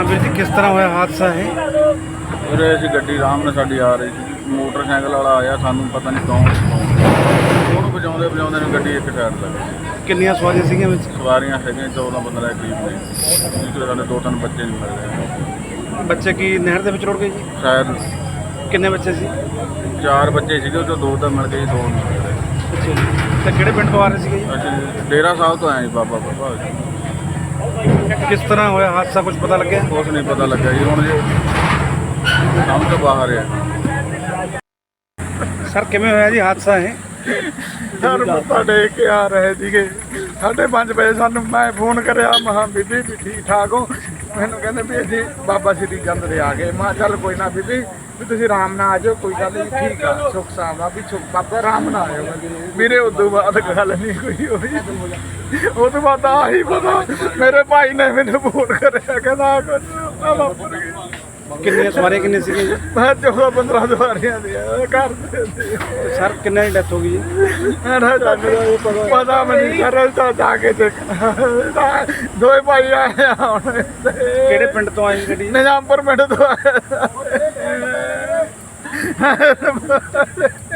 ਹਾਂ ਵੀਰ ਜੀ ਕਿਸ ਤਰ੍ਹਾਂ ਹੋਇਆ ਹਾਦਸਾ ਇਹ? ਉਰੇ ਅਸੀਂ ਗੱਡੀ ਆਰਾਮ ਨਾਲ ਸਾਡੀ ਆ ਰਹੀ ਸੀ। ਮੋਟਰਸਾਈਕਲ ਵਾਲਾ ਆਇਆ ਸਾਨੂੰ ਪਤਾ ਨਹੀਂ ਕੌਣ ਉਹਨੂੰ ਵਜਾਉਂਦੇ ਵਜਾਉਂਦੇ ਨੂੰ ਗੱਡੀ ਇੱਕ ਸਾਈਡ ਲੱਗ ਗਈ। ਕਿੰਨੀਆਂ ਸਵਾਰੀਆਂ ਸੀਗੀਆਂ ਵਿੱਚ? ਸਵਾਰੀਆਂ ਹੈਗੀਆਂ 14 15 ਦੇ ਕਰੀਬ ਨੇ। ਤੋਂ ਸਾਡੇ ਦੋ ਤਿੰਨ ਬੱਚੇ ਨਹੀਂ ਮਿਲ ਰਹੇ ਬੱਚੇ ਕੀ ਨਹਿਰ ਦੇ ਵਿੱਚ ਰੁੜ ਗਏ ਜੀ? ਸ਼ਾਇਦ ਕਿੰਨੇ ਬੱਚੇ ਸੀ? ਚਾਰ ਬੱਚੇ ਸੀਗੇ ਉਹ ਦੋ ਤਾਂ ਮਿਲ ਗਏ ਜੀ, ਦੋ ਨਹੀਂ ਮਿਲ ਰਹੇ ਅੱਛਾ ਜੀ। ਤੇ ਕਿਹੜੇ ਪਿੰਡ ਤੋਂ ਆ ਰਹੇ ਸੀਗੇ ਅਸੀਂ 13 ਸਾਲ ਤੋਂ ਆਏ ਜੀ ਬਾਬਾ ਬਾਬਾ। ਜੀ ਕਿਸ ਤਰ੍ਹਾਂ ਹੋਇਆ? ਹਾਦਸਾ ਕੁਝ ਪਤਾ ਲੱਗਿਆ? ਕੁਛ ਨਹੀਂ ਪਤਾ ਲੱਗਾ ਜੀ। ਹੁਣ ਜੇ ਕੰਮ ਤੋਂ ਬਾਹਰ ਆ ਸਰ ਕਿਵੇਂ ਹੋਇਆ ਜੀ ਹਾਦਸਾ ਇਹ? ਸਰ ਮੱਥਾ ਟੇਕ ਕੇ ਆ ਰਹੇ ਸੀਗੇ। ਸਾਢੇ ਪੰਜ ਵਜੇ ਸਾਨੂੰ ਮੈਂ ਫੋਨ ਕਰਿਆ ਮਹਾ ਬੀਬੀ ਵੀ ਠੀਕ ਠਾਕ ਹੋ? ਮੈਨੂੰ ਕਹਿੰਦੇ ਵੀ ਅਸੀਂ ਬਾਬਾ ਸ਼੍ਰੀ ਚੰਦ ਦੇ ਆ ਗਏ। ਮੈਂ ਕਿਹਾ ਚੱਲ ਕੋਈ ਨਾ ਬੀਬੀ ਵੀ ਤੁਸੀਂ ਆਰਾਮ ਨਾਲ ਆ ਜਾਓ ਕੋਈ ਗੱਲ ਨਹੀਂ ਠੀਕ ਆ ਸੁੱਖ ਸਾਵਾ ਵੀ ਸੁੱਖ ਬਾਬਾ ਆਰਾਮ ਨਾਲ ਆਇਓ ਵੀਰੇ ਉਦੋਂ ਬਾਅਦ ਗੱਲ ਨਹੀਂ ਕੋਈ ਹੋਈ। ਉਹ ਤੋਂ ਬਾਅਦ ਆ ਹੀ ਪਤਾ ਮੇਰੇ ਭਾਈ ਨੇ ਮੈਨੂੰ ਫੋਨ ਕਰਿਆ ਕਹਿੰਦਾ ਕੁਛ ਆ ਵਾਪਰ ਗਿਆ ਕਿੰਨੀਆਂ ਸਵਾਰੀਆਂ ਕਿੰਨੇ ਸੀਗੇ ਜੀ? ਮੈਂ 14 15 ਦੁਆਰੀਆਂ ਦੇ ਘਰ ਦੇ ਸਰ ਕਿੰਨੇ ਦੀ ਡੈਥ ਹੋ ਗਈ ਜੀ? ਪਤਾ ਮੈਨੂੰ ਸਰਲ ਤਾਂ ਜਾ ਕੇ ਦੇਖ। ਦੋਏ ਭਾਈ ਆਏ ਆ ਹੁਣ ਕਿਹੜੇ ਪਿੰਡ ਤੋਂ ਆਈ ਗੱਡੀ? ਨਿਜ਼ਾਮਪੁਰ ਪਿੰਡ ਤੋਂ ਆਏ madre.